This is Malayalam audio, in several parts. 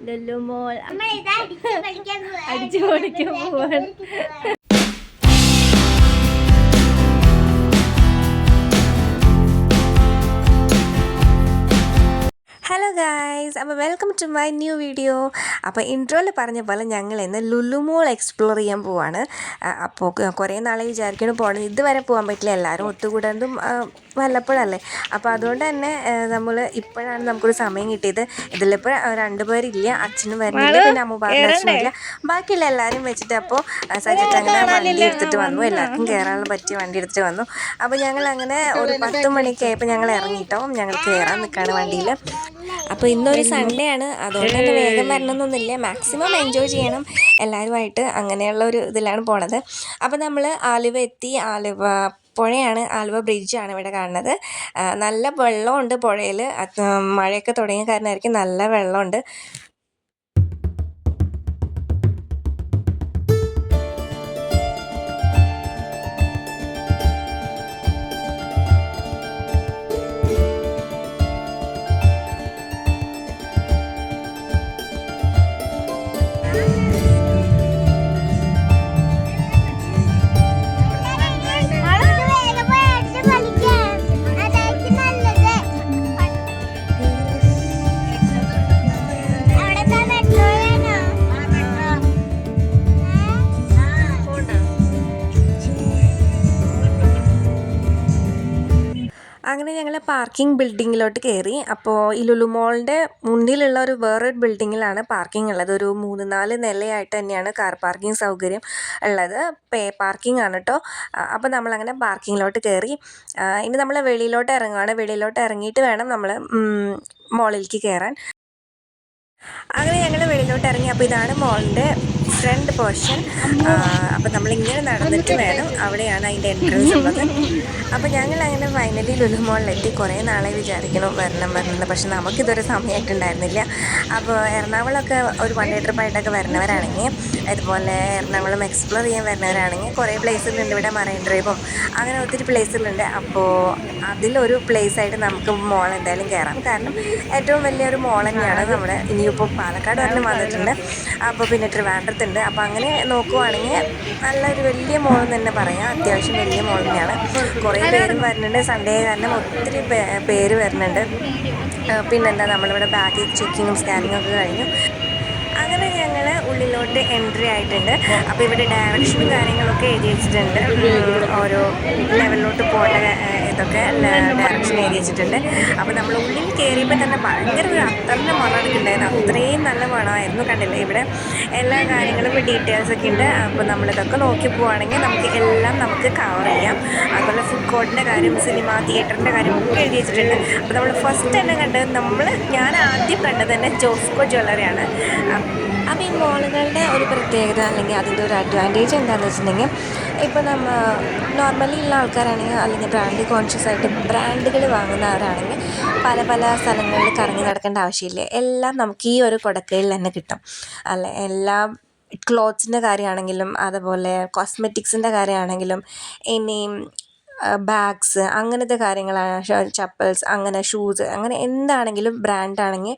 ലുല്ലുമോൾ അടിച്ച് പൊളിക്കാൻ പോവാണ്. ഹലോ ഗായ്സ് അപ്പോൾ welcome to my new video അപ്പോൾ ഇൻട്രോയിൽ പറഞ്ഞ പോലെ ഞങ്ങൾ ഇന്ന് ലുലുമോൾ എക്സ്പ്ലോർ ചെയ്യാൻ പോവാണ്. അപ്പോൾ കുറേ നാളെ വിചാരിക്കണം പോകണം ഇതുവരെ പോകാൻ പറ്റില്ല. എല്ലാവരും ഒത്തുകൂടുന്നതും ആ, വല്ലപ്പോഴല്ലേ? അപ്പോൾ അതുകൊണ്ട് തന്നെ നമ്മൾ ഇപ്പോഴാണ് നമുക്കൊരു സമയം കിട്ടിയത്. ഇതിലിപ്പോൾ രണ്ടുപേരില്ല അച്ഛനും വരുന്നില്ല പിന്നെ അമ്മ പറഞ്ഞില്ല ബാക്കിയുള്ള എല്ലാവരും വെച്ചിട്ട് അപ്പോൾ സജിത്ത് അങ്ങനെ വണ്ടി എടുത്തിട്ട് വന്നു. എല്ലാവർക്കും കയറാനുള്ള പറ്റിയ വണ്ടി എടുത്തിട്ട് വന്നു. അപ്പോൾ ഞങ്ങൾ അങ്ങനെ ഒരു പത്ത് മണിക്ക് ആയപ്പോൾ ഞങ്ങൾ ഇറങ്ങിയിട്ടോ ഞങ്ങൾ കയറാൻ നിൽക്കുകയാണ് വണ്ടിയിൽ അപ്പോൾ ഇന്നൊരു സൺഡേ ആണ്. അതുകൊണ്ട് തന്നെ വേഗം വരണമെന്നൊന്നുമില്ല. മാക്സിമം എൻജോയ് ചെയ്യണം. എല്ലാവരുമായിട്ട് അങ്ങനെയുള്ള ഒരു ഇതിലാണ് പോണത്. അപ്പോൾ നമ്മൾ ആലുവ എത്തി. ആലുവ പുഴയാണ് ആലുവ ബ്രിഡ്ജാണ് ഇവിടെ കാണുന്നത്. നല്ല വെള്ളമുണ്ട് പുഴയിൽ മഴയൊക്കെ തുടങ്ങിയ കാരണമായിരിക്കും നല്ല വെള്ളമുണ്ട്. ഞങ്ങൾ പാർക്കിംഗ് ബിൽഡിങ്ങിലോട്ട് കയറി അപ്പോൾ ഈ ലുലു മോളിന്റെ മുന്നിലുള്ള ഒരു വേറൊരു ബിൽഡിങ്ങിലാണ് പാർക്കിംഗ് ഉള്ളത്. ഒരു മൂന്ന് നാല് നിലയായിട്ട് തന്നെയാണ് കാർ പാർക്കിംഗ് സൗകര്യം ഉള്ളത്. പേ പാർക്കിംഗ് ആണ് കേട്ടോ അപ്പോൾ നമ്മളങ്ങനെ പാർക്കിങ്ങിലോട്ട് കയറി ഇനി നമ്മൾ വെളിയിലോട്ട് ഇറങ്ങുകയാണ് വെളിയിലോട്ട് ഇറങ്ങിയിട്ട് വേണം നമ്മൾ മോളിലേക്ക് കയറാൻ അങ്ങനെ ഞങ്ങൾ വെളിയിലോട്ട് ഇറങ്ങി. അപ്പോൾ ഇതാണ് മോളിന്റെ ഫ്രണ്ട് പോർഷൻ അപ്പോൾ നമ്മളിങ്ങനെ നടന്നിട്ട് വേണം അവിടെയാണ് അതിന്റെ എൻട്രൻസ് ഉള്ളത്. അപ്പോൾ ഞങ്ങൾ അങ്ങനെ ഫൈനലി ലുലു മോളിലെത്തി കുറേ നാളെ വിചാരിക്കണം വരണം വരണം. പക്ഷെ നമുക്കിതൊരു സമയമായിട്ടുണ്ടായിരുന്നില്ല അപ്പോൾ എറണാകുളമൊക്കെ ഒരു വൺ ഡേ ട്രിപ്പായിട്ടൊക്കെ വരുന്നവരാണെങ്കിൽ അതുപോലെ എറണാകുളം എക്സ്പ്ലോർ ചെയ്യാൻ വരുന്നവരാണെങ്കിൽ കുറേ പ്ലേസുകളുണ്ട് ഇവിടെ മറൈൻ ഡ്രൈവും അങ്ങനെ ഒത്തിരി പ്ലേസുകളുണ്ട് അപ്പോൾ അതിലൊരു ആയിട്ട് നമുക്ക് മോൾ എന്തായാലും കയറാം കാരണം ഏറ്റവും വലിയൊരു മോൾ തന്നെയാണ് നമ്മുടെ. ഇനിയിപ്പോൾ പാലക്കാട് വരെ വന്നിട്ടുണ്ട്. അപ്പോൾ പിന്നെ ട്രിവാൻഡ്രത്തുണ്ട് അപ്പോൾ അങ്ങനെ നോക്കുവാണെങ്കിൽ നല്ലൊരു വലിയ മോൾ തന്നെ പറയാം. അത്യാവശ്യം വലിയ മോൾ തന്നെയാണ്. കുറേ പേര് വരുന്നുണ്ട്. സൺഡേ കാരണം ഒത്തിരി പേര് വരുന്നുണ്ട്. പിന്നെന്താ നമ്മളിവിടെ ബാഗ് ചെക്കിങ്ങും സ്കാനിങ്ങും ഒക്കെ കഴിഞ്ഞു. അങ്ങനെ ഞങ്ങൾ ഉള്ളിലോട്ട് എൻട്രി ആയിട്ടുണ്ട്. അപ്പോൾ ഇവിടെ ഡയറക്ഷനും കാര്യങ്ങളൊക്കെ എഴുതി വെച്ചിട്ടുണ്ട്. ഓരോ ലെവലിലോട്ട് പോകേണ്ട ഏ, ഇതൊക്കെ ഡയറക്ഷൻ എഴുതി വെച്ചിട്ടുണ്ട്. അപ്പോൾ നമ്മൾ ഉള്ളിൽ കയറിയപ്പോൾ തന്നെ ഭയങ്കര ഒരു അത്തറിന്റെ മണം എടുക്കുന്നുണ്ടായിരുന്നു അത്രയും നല്ല മണമായിരുന്നു കണ്ടില്ലേ? ഇവിടെ എല്ലാ കാര്യങ്ങളും ഡീറ്റെയിൽസ് ഒക്കെ ഉണ്ട്. അപ്പോൾ നമ്മളിതൊക്കെ നോക്കി പോവുകയാണെങ്കിൽ നമുക്ക് എല്ലാം നമുക്ക് കവർ ചെയ്യാം. അതുപോലെ ഫുഡ് കോർട്ടിന്റെ കാര്യം സിനിമ തിയേറ്ററിന്റെ കാര്യം ഒക്കെ എഴുതി വെച്ചിട്ടുണ്ട്. അപ്പോൾ നമ്മൾ ഫസ്റ്റ് തന്നെ കണ്ടത് നമ്മൾ ഞാൻ ആദ്യം കണ്ടത് തന്നെ ജോസ്കോ ജ്വല്ലറിയാണ് അപ്പോൾ ഈ മോളുകളുടെ ഒരു പ്രത്യേകത അല്ലെങ്കിൽ അതിന്റെ ഒരു അഡ്വാന്റേജ് എന്താണെന്ന് വെച്ചിട്ടുണ്ടെങ്കിൽ ഇപ്പോൾ നമ്മൾ നോർമലി ഉള്ള ആൾക്കാരാണെങ്കിൽ അല്ലെങ്കിൽ ബ്രാൻഡ് കോൺഷ്യസ് ആയിട്ട് ബ്രാൻഡുകൾ വാങ്ങുന്നവരാണെങ്കിൽ പല പല സ്ഥലങ്ങളിൽ കറങ്ങി നടക്കേണ്ട ആവശ്യമില്ല. എല്ലാം നമുക്ക് ഈ ഒരു കൊടക്കയിൽ തന്നെ കിട്ടും. അല്ല? എല്ലാം ക്ലോത്ത്സിന്റെ കാര്യമാണെങ്കിലും അതുപോലെ കോസ്മെറ്റിക്സിന്റെ കാര്യമാണെങ്കിലും ഇനിയും ബാഗ്സ് അങ്ങനത്തെ കാര്യങ്ങളാണ്. ചപ്പൽസ് അങ്ങനെ ഷൂസ് അങ്ങനെ എന്താണെങ്കിലും ബ്രാൻഡാണെങ്കിൽ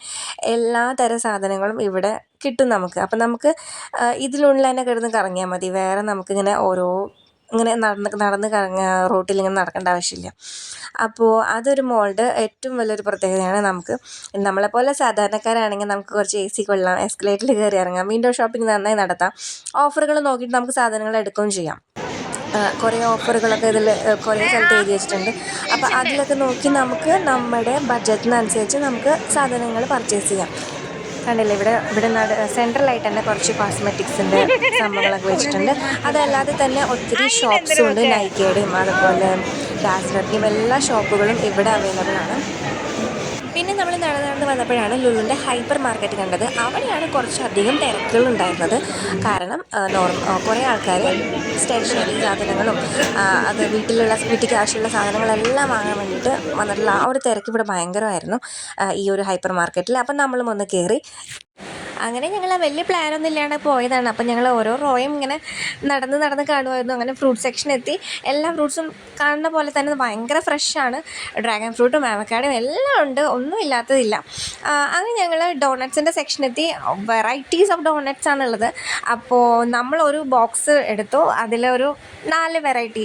എല്ലാ തരം സാധനങ്ങളും ഇവിടെ കിട്ടും നമുക്ക്. അപ്പം നമുക്ക് ഇതിനുള്ളിൽ തന്നെ കിടന്ന് കറങ്ങിയാൽ മതി. വേറെ നമുക്കിങ്ങനെ ഓരോ ഇങ്ങനെ നടന്ന് നടന്ന് കറങ്ങ റോട്ടിൽ ഇങ്ങനെ നടക്കേണ്ട ആവശ്യമില്ല. അപ്പോൾ അതൊരു മോളുടെ ഏറ്റവും വലിയൊരു പ്രത്യേകതയാണ് നമുക്ക്. നമ്മളെപ്പോലെ സാധാരണക്കാരാണെങ്കിൽ നമുക്ക് കുറച്ച് എ സി കൊള്ളാം എസ്കലേറ്ററിൽ കയറി ഇറങ്ങാം വിൻഡോ ഷോപ്പിംഗ് നന്നായി നടത്താം ഓഫറുകൾ നോക്കിയിട്ട് നമുക്ക് സാധനങ്ങൾ എടുക്കുകയും ചെയ്യാം. കുറേ ഓഫറുകളൊക്കെ ഇതിൽ കുറേ സ്ഥലത്ത് എഴുതി വെച്ചിട്ടുണ്ട്. അപ്പോൾ അതിലൊക്കെ നോക്കി നമുക്ക് നമ്മുടെ ബഡ്ജറ്റിനനുസരിച്ച് നമുക്ക് സാധനങ്ങൾ പർച്ചേസ് ചെയ്യാം. കണ്ടില്ലേ ഇവിടെ ഇവിടെ നട സെൻട്രലായിട്ട് തന്നെ കുറച്ച് കോസ്മെറ്റിക്സിന്റെ സംഭവങ്ങളൊക്കെ വെച്ചിട്ടുണ്ട്. അതല്ലാതെ തന്നെ ഒത്തിരി ഷോപ്സും ഉണ്ട് നൈക്കയുടെയും അതുപോലെ ഡാസ്ലറിന്റെയും എല്ലാ ഷോപ്പുകളും ഇവിടെ അവൈലബിൾ ആണ്. പിന്നെ നമ്മൾ നടന്ന് നടന്ന് വന്നപ്പോഴാണ് ലുലുവിന്റെ ഹൈപ്പർ മാർക്കറ്റ് കണ്ടത്. അവിടെയാണ് കുറച്ചധികം തിരക്കുകൾ ഉണ്ടായിരുന്നത് കാരണം നോർമൽ കുറേ ആൾക്കാർ സ്റ്റേഷനറി സാധനങ്ങളും അത് വീട്ടിലുള്ള വീട്ടിലേക്ക് ആവശ്യമുള്ള സാധനങ്ങളെല്ലാം വാങ്ങാൻ വേണ്ടിയിട്ട് വന്നിട്ടുള്ള ആ ഒരു തിരക്ക് ഇവിടെ ഭയങ്കരമായിരുന്നു ഈ ഒരു ഹൈപ്പർ മാർക്കറ്റിൽ. അപ്പം നമ്മളും ഒന്ന് കയറി അങ്ങനെ ഞങ്ങൾ വലിയ പ്ലാനൊന്നും ഇല്ലാണ്ട് പോയതാണ്. അപ്പം ഞങ്ങൾ ഓരോ റോയും ഇങ്ങനെ നടന്ന് നടന്ന് കാണുമായിരുന്നു. അങ്ങനെ ഫ്രൂട്ട് സെക്ഷൻ എത്തി. എല്ലാ ഫ്രൂട്ട്സും കാണുന്ന പോലെ തന്നെ ഭയങ്കര ഫ്രഷാണ് ഡ്രാഗൺ ഫ്രൂട്ടും ആവക്കാടും എല്ലാം ഉണ്ട്. ഒന്നും ഇല്ലാത്തതില്ല. അങ്ങനെ ഞങ്ങൾ ഡോണറ്റ്സിന്റെ സെക്ഷൻ എത്തി. വെറൈറ്റീസ് ഓഫ് ഡോണറ്റ്സ് ആണുള്ളത്. അപ്പോൾ നമ്മളൊരു ബോക്സ് എടുത്തു. അതിലൊരു നാല് വെറൈറ്റി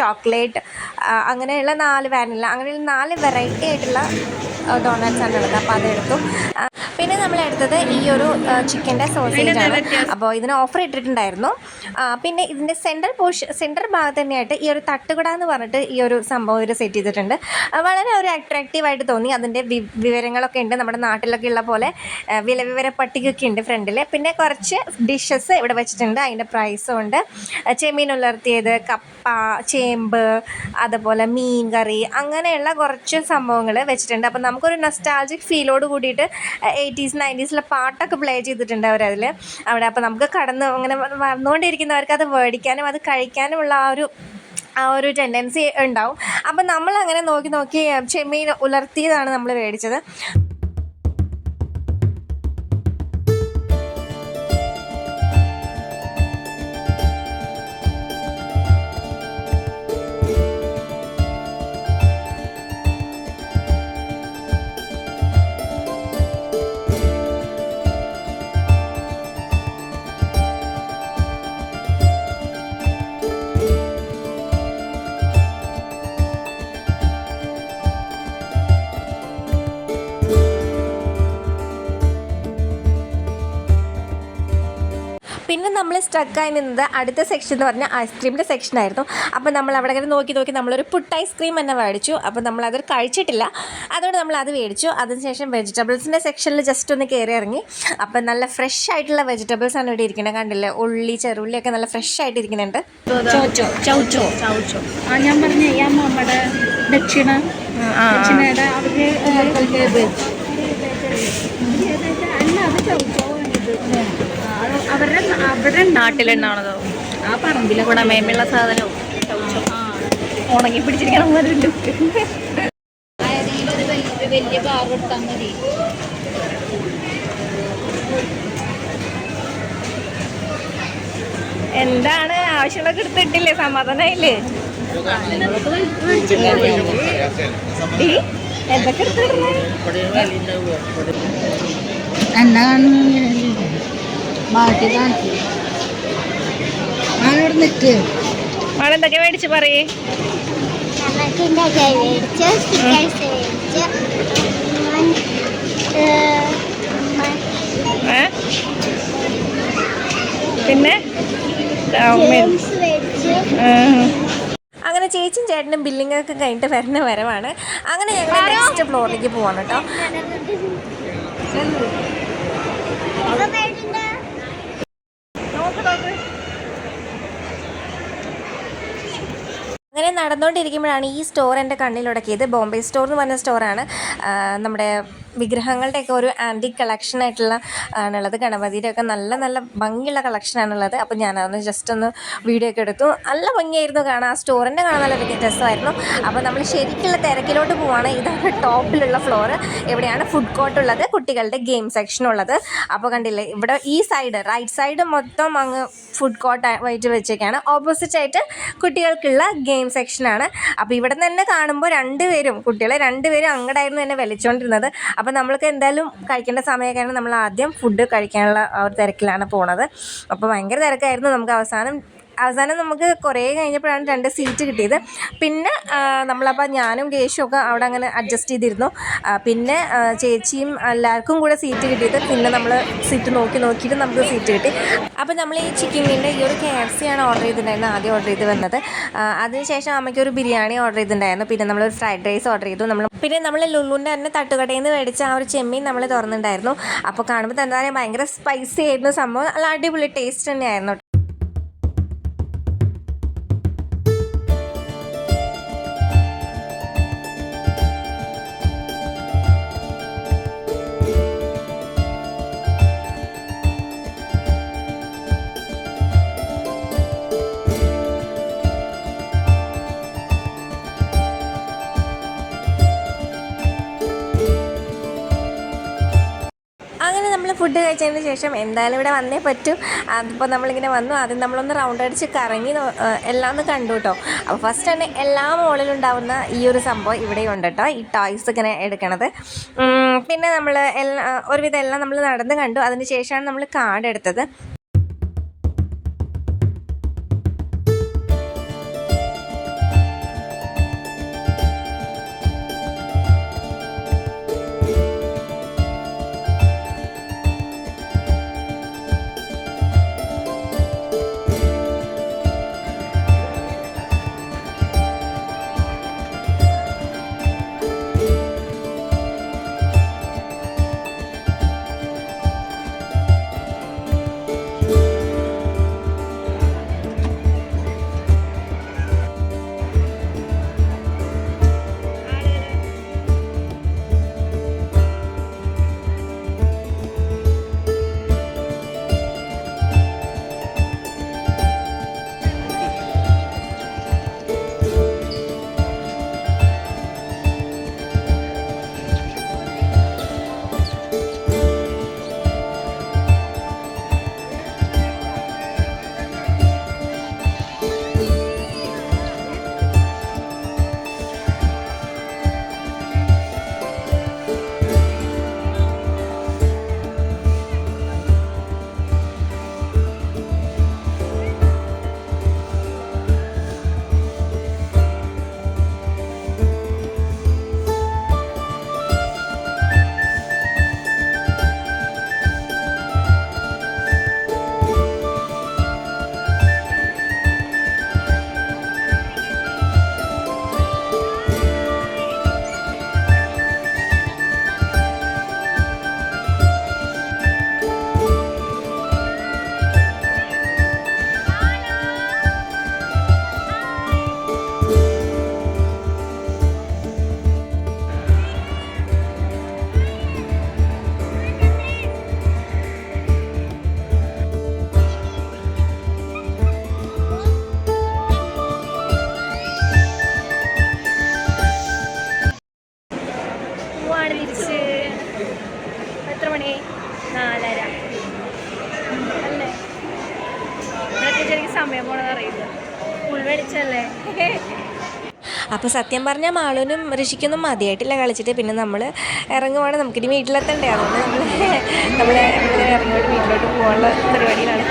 ചോക്ലേറ്റ് അങ്ങനെയുള്ള നാല് വാനില അങ്ങനെയുള്ള നാല് വെറൈറ്റി ആയിട്ടുള്ള ഡോണറ്റ്സ് ആണുള്ളത്. അപ്പോൾ അതെടുത്തു. പിന്നെ നമ്മൾ എടുത്തത് ഈ ഒരു ചിക്കന്റെ സോസേജ് ആണ്. അപ്പോൾ ഇതിന് ഓഫർ ഇട്ടിട്ടുണ്ടായിരുന്നു. പിന്നെ ഇതിന്റെ സെൻട്രൽ പോർഷൻ സെൻട്രൽ ഭാഗത്ത് തന്നെയായിട്ട് ഈ ഒരു തട്ടുകട എന്ന് പറഞ്ഞിട്ട് ഈ ഒരു സംഭവം ഇവർ സെറ്റ് ചെയ്തിട്ടുണ്ട്. വളരെ ഒരു അട്രാക്റ്റീവായിട്ട് തോന്നി. അതിന്റെ വിവരങ്ങളൊക്കെ ഉണ്ട്. നമ്മുടെ നാട്ടിലൊക്കെ ഉള്ള പോലെ വില വിവര പട്ടികയൊക്കെ ഉണ്ട് ഫ്രണ്ടിൽ പിന്നെ കുറച്ച് ഡിഷസ് ഇവിടെ വെച്ചിട്ടുണ്ട്. അതിന്റെ പ്രൈസും ഉണ്ട്. ചെമീൻ ചെമ്മീൻ ഉലർത്തിയത് കപ്പ ചേമ്പ് അതുപോലെ മീൻ കറി അങ്ങനെയുള്ള കുറച്ച് സംഭവങ്ങൾ വെച്ചിട്ടുണ്ട്. അപ്പോൾ നമുക്കൊരു നൊസ്റ്റാൾജിക് ഫീലോട് കൂടിയിട്ട് എയ്റ്റീസ് നയന്റീസിലെ പാട്ടൊക്കെ പ്ലേ ചെയ്തിട്ടുണ്ട് അവരതിൽ അവിടെ അപ്പോൾ നമുക്ക് കടന്ന് അങ്ങനെ വന്നുകൊണ്ടിരിക്കുന്നവർക്ക് അത് മേടിക്കാനും അത് കഴിക്കാനുമുള്ള ആ ഒരു ആ ഒരു ടെൻഡൻസി ഉണ്ടാവും. അപ്പം നമ്മൾ അങ്ങനെ നോക്കി നോക്കി ചെമ്മീൻ ഉലർത്തിയതാണ് നമ്മൾ മേടിച്ചത് പിന്നെ നമ്മൾ സ്ട്രക്കായി നിന്നത് അടുത്ത സെക്ഷൻ എന്ന് പറഞ്ഞാൽ ഐസ്ക്രീമിന്റെ സെക്ഷനായിരുന്നു അപ്പോൾ നമ്മൾ അവിടെ ഇങ്ങനെ നോക്കി നോക്കി നമ്മളൊരു പുട്ട് ഐസ്ക്രീം തന്നെ മേടിച്ചു അപ്പോൾ നമ്മൾ അത് കഴിച്ചിട്ടില്ല അതുകൊണ്ട് നമ്മൾ അത് മേടിച്ചു അതിനുശേഷം വെജിറ്റബിൾസിന്റെ സെക്ഷനിൽ ജസ്റ്റ് ഒന്ന് കയറി ഇറങ്ങി അപ്പം നല്ല ഫ്രഷ് ആയിട്ടുള്ള വെജിറ്റബിൾസ് ആണ് ഇവിടെ ഇരിക്കുന്നത് കണ്ടില്ലേ ഉള്ളി ചെറുള്ളി ഒക്കെ നല്ല ഫ്രഷ് ആയിട്ട് ഇരിക്കുന്നുണ്ട് ചോച്ചോ ചൗച്ചോ ചൗച്ചോ ആ ഞാൻ പറഞ്ഞ ഈ ദക്ഷിണ ദക്ഷിണയുടെ അവർ അല്ല അത് ചൗച്ചോ അവരുടെ അവരുടെ നാട്ടിലുണ്ടാവണതോ ആ പറമ്പിലെ ഗുണമേന്മയുള്ള സാധനവും ഉണങ്ങി പിടിച്ചിരിക്കണം പോലുണ്ട് വലിയ ബാർ മതി. എന്താണ്? ആവശ്യങ്ങളൊക്കെ എടുത്തിട്ടില്ലേ? സമാധാനായില്ലേ എന്തൊക്കെ എടുത്തിടണേ എന്നെ മാറ്റി കാണിച്ചു ഞാനിവിടെ നിൽക്ക് ആളെന്തൊക്കെ മേടിച്ച് പറയേ? പിന്നെ? അങ്ങനെ ചേച്ചിയും ചേട്ടനും ബില്ലിംഗ് ഒക്കെ കഴിഞ്ഞിട്ട് വരുന്ന വരവാണ്. അങ്ങനെ ഞങ്ങൾ നെക്സ്റ്റ് ഫ്ലോറിലേക്ക് പോവാണ് കേട്ടോ. നടന്നുകൊണ്ടിരിക്കുമ്പോഴാണ് ഈ സ്റ്റോർ എന്റെ കണ്ണിലുടക്കിയത് ബോംബെ സ്റ്റോർ എന്ന് പറഞ്ഞ സ്റ്റോറാണ് നമ്മുടെ വിഗ്രഹങ്ങളുടെയൊക്കെ ഒരു ആന്റി കളക്ഷൻ ആയിട്ടുള്ള ആണുള്ളത്. ഗണപതിയുടെ ഒക്കെ നല്ല നല്ല ഭംഗിയുള്ള കളക്ഷനാണുള്ളത് അപ്പോൾ ഞാൻ അതൊന്ന് ജസ്റ്റ് ഒന്ന് വീഡിയോ ഒക്കെ എടുത്തു. നല്ല ഭംഗിയായിരുന്നു കാണാൻ. ആ സ്റ്റോറിന്റെ കാണാൻ നല്ല രസമായിരുന്നു. അപ്പോൾ നമ്മൾ ശരിക്കുള്ള തിരക്കിലോട്ട് പോവാണ്. ഇതാണ് ടോപ്പിലുള്ള ഫ്ലോർ എവിടെയാണ് ഫുഡ് കോർട്ട് ഉള്ളത്. കുട്ടികളുടെ ഗെയിം സെക്ഷൻ ഉള്ളത്. അപ്പോൾ കണ്ടില്ലേ ഇവിടെ ഈ സൈഡ് റൈറ്റ് സൈഡ് മൊത്തം അങ്ങ് ഫുഡ് കോർട്ട് ആയിട്ട് വെച്ചേക്കാണ്. ഓപ്പോസിറ്റ് ആയിട്ട് കുട്ടികൾക്കുള്ള ഗെയിം സെക്ഷനാണ് അപ്പോൾ ഇവിടെ നിന്ന് തന്നെ കാണുമ്പോൾ രണ്ടുപേരും കുട്ടികളെ രണ്ടുപേരും അങ്ങടായിരുന്നു തന്നെ വലിച്ചുകൊണ്ടിരുന്നത് നമ്മൾക്ക് എന്തായാലും കഴിക്കേണ്ട സമയമൊക്കെയാണ് നമ്മൾ ആദ്യം ഫുഡ് കഴിക്കാനുള്ള ആ ഒരു തിരക്കിലാണ് പോണത്. അപ്പോൾ ഭയങ്കര തിരക്കായിരുന്നു നമുക്ക് അവസാനം അവസാനം നമുക്ക് കുറേ കഴിഞ്ഞപ്പോഴാണ് രണ്ട് സീറ്റ് കിട്ടിയത്. പിന്നെ നമ്മളപ്പോൾ ഞാനും കേശും ഒക്കെ അവിടെ അങ്ങനെ അഡ്ജസ്റ്റ് ചെയ്തിരുന്നു. പിന്നെ ചേച്ചിയും എല്ലാവർക്കും കൂടെ സീറ്റ് കിട്ടിയത്. പിന്നെ നമ്മൾ സീറ്റ് നോക്കി നോക്കിയിട്ട് നമുക്ക് സീറ്റ് കിട്ടി. അപ്പോൾ നമ്മൾ ഈ ചിക്കനിന്റെ ഈ ഒരു കെ എഫ് സി ആണ് ഓർഡർ ചെയ്തിട്ടുണ്ടായിരുന്നത് ആദ്യം ഓർഡർ ചെയ്ത് വന്നത്. അതിനുശേഷം അമ്മയ്ക്ക് ഒരു ബിരിയാണി ഓർഡർ ചെയ്തിട്ടുണ്ടായിരുന്നു. പിന്നെ നമ്മൾ ഒരു ഫ്രൈഡ് റൈസ് ഓർഡർ ചെയ്തു. നമ്മൾ പിന്നെ നമ്മൾ ലുലുവിന്റെ തന്നെ തട്ടുകടയിൽ നിന്ന് മേടിച്ച ആ ഒരു ചെമ്മീൻ നമ്മൾ തുറന്നിട്ടുണ്ടായിരുന്നു. അപ്പോൾ കാണുമ്പോൾ തന്നെ ഭയങ്കര സ്പൈസി ആയിരുന്നു സംഭവം. നല്ല അടിപൊളി ടേസ്റ്റ് തന്നെയായിരുന്നു. ഫുഡ് കഴിച്ചതിന് ശേഷം എന്തായാലും ഇവിടെ വന്നേ പറ്റൂ. അതിപ്പോൾ നമ്മളിങ്ങനെ വന്നു. ആദ്യം നമ്മളൊന്ന് റൗണ്ട് അടിച്ച് കറങ്ങി എല്ലാം ഒന്ന് കണ്ടു കേട്ടോ. അപ്പോൾ ഫസ്റ്റ് തന്നെ എല്ലാ മോളിലും ഉണ്ടാവുന്ന ഈ ഒരു സംഭവം ഇവിടെ ഉണ്ട് കേട്ടോ. ഈ ടോയ്സ് ഇങ്ങനെ എടുക്കണത്. പിന്നെ നമ്മൾ എല്ലാ ഒരുവിധം എല്ലാം നമ്മൾ നടന്ന് കണ്ടു. അതിന് ശേഷമാണ് നമ്മൾ കാർഡ് എടുത്തത്. അപ്പോൾ സത്യം പറഞ്ഞാൽ മാളൂനും ഋഷിക്കൊന്നും മതിയായിട്ടില്ല കളിച്ചിട്ട്. പിന്നെ നമ്മൾ ഇറങ്ങുവാണ്. നമുക്കിനി വീട്ടിലെത്തണ്ടേ. അതുകൊണ്ട് നമ്മൾ നമ്മൾ ഇറങ്ങിയോട്ട് വീട്ടിലോട്ട് പോകാനുള്ള പരിപാടിയിലാണ്.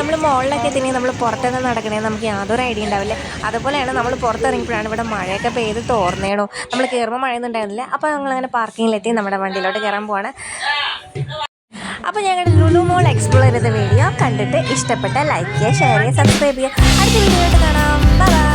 നമ്മൾ മുകളിലൊക്കെ എത്തിനെങ്കിൽ നമ്മൾ പുറത്തുനിന്ന് നടക്കണേ നമുക്ക് യാതൊരു ഐഡിയ ഉണ്ടാവില്ല. അതുപോലെയാണ് നമ്മൾ പുറത്തിറങ്ങിയപ്പോഴാണ് ഇവിടെ മഴയൊക്കെ പെയ്ത് തോർന്നേണോ. നമ്മൾ കയറുമ്പോൾ മഴയൊന്നും ഉണ്ടായിരുന്നില്ല. അപ്പോൾ ഞങ്ങളങ്ങനെ പാർക്കിങ്ങിലെത്തി നമ്മുടെ വണ്ടിയിലോട്ട് കയറാൻ പോവാണ്. അപ്പോൾ ഞങ്ങളുടെ ലുലു മോൾ എക്സ്പ്ലോർ ചെയ്ത വീഡിയോ കണ്ടിട്ട് ഇഷ്ടപ്പെട്ട ലൈക്ക് ചെയ്യുക ഷെയർ ചെയ്യുക സബ്സ്ക്രൈബ് ചെയ്യുക. അടുത്ത വീഡിയോ കാണാം.